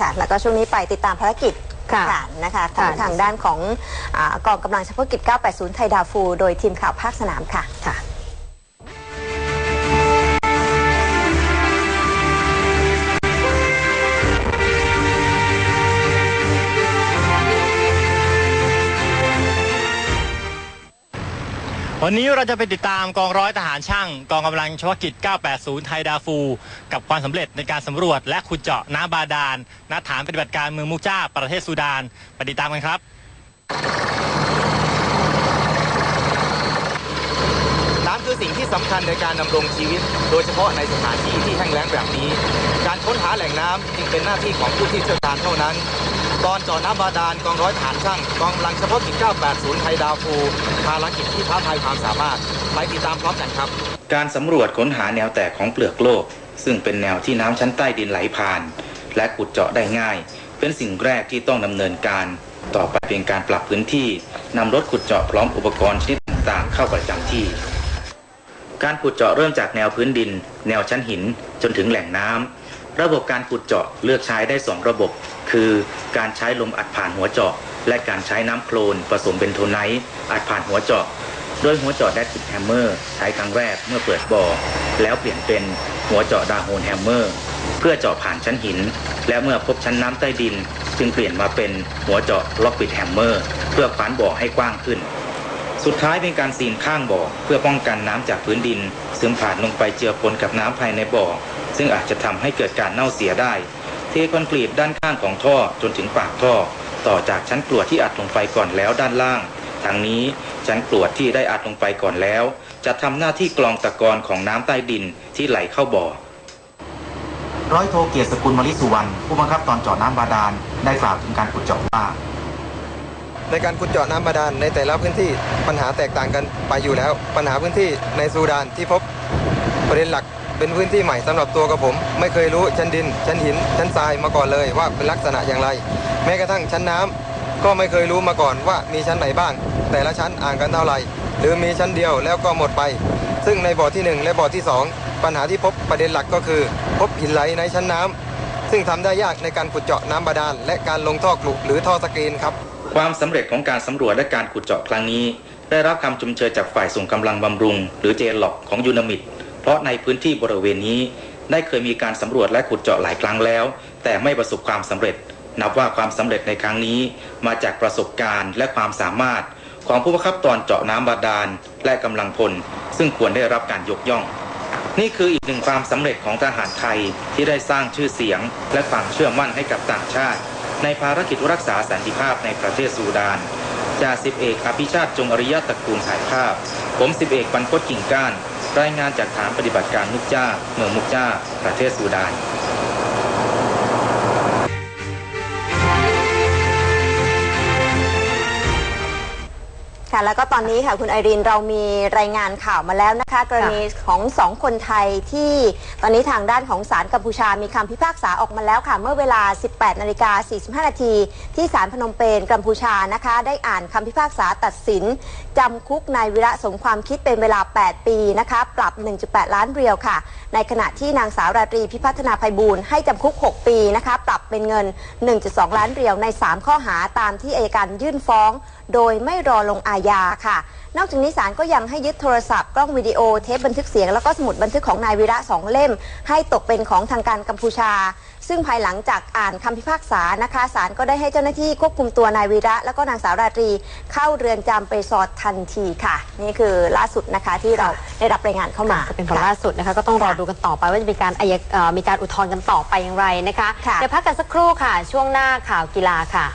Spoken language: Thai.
ค่ะ แล้วก็ช่วงนี้ไปติดตามภารกิจค่ะ นะคะของค่ะทางด้านของอากองกำลังเฉพาะกิจ 980 ไทยดาฟู โดยทีมข่าวภาคสนามค่ะ ค่ะ วันนี้เราจะไปติดตามกองร้อยทหารช่าง กองกำลังเฉพาะกิจ 980 ไทยดาฟู กับความสำเร็จในการสำรวจและขุดเจาะน้ำบาดาลณฐานปฏิบัติการเมืองมุกจ้า ประเทศซูดานไปติดตามกันครับ น้ำคือสิ่งที่สำคัญในการดำรงชีวิต โดยเฉพาะในสถานที่ที่แห้งแล้งแบบนี้ การค้นหาแหล่งน้ำจึงเป็นหน้าที่ของผู้ที่เชี่ยวชาญเท่านั้น ตอนเจาะน้ำบาดาลกองร้อยฐานช่างกองกำลังเฉพาะกิจ 980 ไทยดาวฟูภารกิจที่ท้าทายความสามารถไปติดตามพร้อมกันครับ การสำรวจค้นหาแนวแตกของเปลือกโลก ซึ่งเป็นแนวที่น้ำชั้นใต้ดินไหลผ่าน และขุดเจาะได้ง่าย เป็นสิ่งแรกที่ต้องดำเนินการ ต่อไปเป็นการปรับพื้นที่นำรถขุดเจาะพร้อมอุปกรณ์ชนิดต่างๆ เข้าประจำที่ การขุดเจาะเริ่มจากแนวพื้นดิน แนวชั้นหิน จนถึงแหล่งน้ำ ระบบการขุดเจาะเลือกใช้ได้สองระบบ คือการใช้ลมอัดผ่านหัวเจาะ และการใช้น้ำโคลนผสมเบนโทไนท์อัดผ่านหัวเจาะโดยหัวเจาะแดดติดแฮมเมอร์ใช้ครั้งแรกเมื่อเปิดบ่อแล้วเปลี่ยนเป็นหัวเจาะดาโฮนแฮมเมอร์เพื่อเจาะผ่านชั้นหิน และเมื่อพบชั้นน้ำใต้ดิน จึงเปลี่ยนมาเป็นหัวเจาะล็อกปิดแฮมเมอร์เพื่อขวานบ่อให้กว้างขึ้น สุดท้ายเป็นการซีนข้างบ่อ เพื่อป้องกันน้ำจากพื้นดิน ซึมผ่านลงไปเจือปนกับน้ำภายในบ่อ ซึ่งอาจจะทำให้เกิดการเน่าเสียได้ เทคอนกรีตด้านข้างของท่อจนถึงปากท่อ ต่อจากชั้นกรวดที่อัดลงไปก่อนแล้วด้านล่างทางนี้ชั้นกรวดที่ได้อัดลงไปก่อนแล้ว จะทำหน้าที่กรองตะกอนของน้ำใต้ดินที่ไหลเข้าบ่อร้อยโทเกียรติสกุลมลิสุวรรณผู้บังคับตอนเจาะน้ำบาดาลได้กล่าวถึงการขุดเจาะว่า ในการขุดเจาะน้ำบาดาลในแต่ละพื้นที่ปัญหาแตกต่างกันไปอยู่แล้ว ปัญหาพื้นที่ในซูดานที่พบประเด็นหลักเป็นพื้นที่ใหม่สำหรับตัวกับผม ไม่เคยรู้ชั้นดิน ชั้นหิน ชั้นทรายมาก่อนเลยว่าเป็นลักษณะอย่างไร แม้กระทั่งชั้นน้ำก็ไม่เคยรู้มาก่อนว่ามีชั้นไหนบ้าง แต่ละชั้นอ่างกันเท่าไหร่ หรือมีชั้นเดียวแล้วก็หมดไป ซึ่งในบ่อที่หนึ่งและบ่อที่สองปัญหาที่พบประเด็นหลักก็คือ พบหินไหลในชั้นน้ำซึ่งทำได้ยากในการขุดเจาะน้ำบาดาลและการลงท่อกลุหรือท่อสกรีนครับ ความสำเร็จของการสำรวจและการขุดเจาะครั้งนี้ ได้รับคำชมเชยจากฝ่ายส่งกำลังบำรุง หรือเจล็อกของยูนามิดเพราะในพื้นที่บริเวณนี้ ได้เคยมีการสำรวจและขุดเจาะหลายครั้งแล้ว แต่ไม่ประสบความสำเร็จ นับว่าความสำเร็จในครั้งนี้ มาจากประสบการณ์และความสามารถ ของผู้บังคับตอนเจาะน้ำบาดาลและกำลังพล ซึ่งควรได้รับการยกย่องนี่คืออีกหนึ่งความสำเร็จของทหารไทยที่ได้สร้างชื่อเสียง และความเชื่อมั่นให้กับต่างชาติ ในภารกิจรักษาสันติภาพในประเทศซูดานจ่าสิบเอกอภิชาติจงอริยะตระกูลถ่ายภาพ ผมสิบเอกบรรพตกิ่งก้าน รายงานจากฐานปฏิบัติการมุกจ้า เมืองมุกจ้า ประเทศซูดาน ค่ะ แล้วก็ตอนนี้ค่ะคุณไอรีนเรามีรายงานข่าวมาแล้วนะคะ กรณีของสองคนไทยที่ตอนนี้ทางด้านของศาลกัมพูชามีคำพิพากษาออกมาแล้วค่ะ เมื่อเวลา 18นาฬิกา45นาทีที่ศาลพนมเปญกัมพูชานะคะ ได้อ่านคำพิพากษาตัดสินจำคุกนายวิระสมความคิดเป็นเวลา 8 ปีนะคะ ปรับ 1.8 ล้านเรียวค่ะ ในขณะที่นางสาวราตรีพิพัฒนาภัยบูลย์ให้จำคุก 6 ปีนะคะ ปรับเป็นเงิน 1.2 ล้านเรียวใน 3 ข้อหาตามที่อายการยื่นฟ้องโดยไม่รอลงอาญาค่ะ นอกจากนี้ศาลก็ยังให้ยึดโทรศัพท์กล้องวิดีโอเทปบันทึกเสียง แล้วก็สมุดบันทึกของนายวีระสองเล่ม ให้ตกเป็นของทางการกัมพูชา ซึ่งภายหลังจากอ่านคำพิพากษานะคะศาลก็ได้ให้เจ้าหน้าที่ควบคุมตัวนายวีระ แล้วก็นางสาวราตรี เข้าเรือนจำไปสอดทันทีค่ะ นี่คือล่าสุดนะคะที่เราได้รับรายงานเข้ามาก็เป็นผลล่าสุดนะคะก็ต้องรอดูกันต่อไปว่าจะมีการอายเอ่อมีการอุทธรณ์กันต่อไปอย่างไรนะคะค่ะเดี๋ยวพักกันสักครู่ค่ะ ช่วงหน้าข่าวกีฬาค่ะ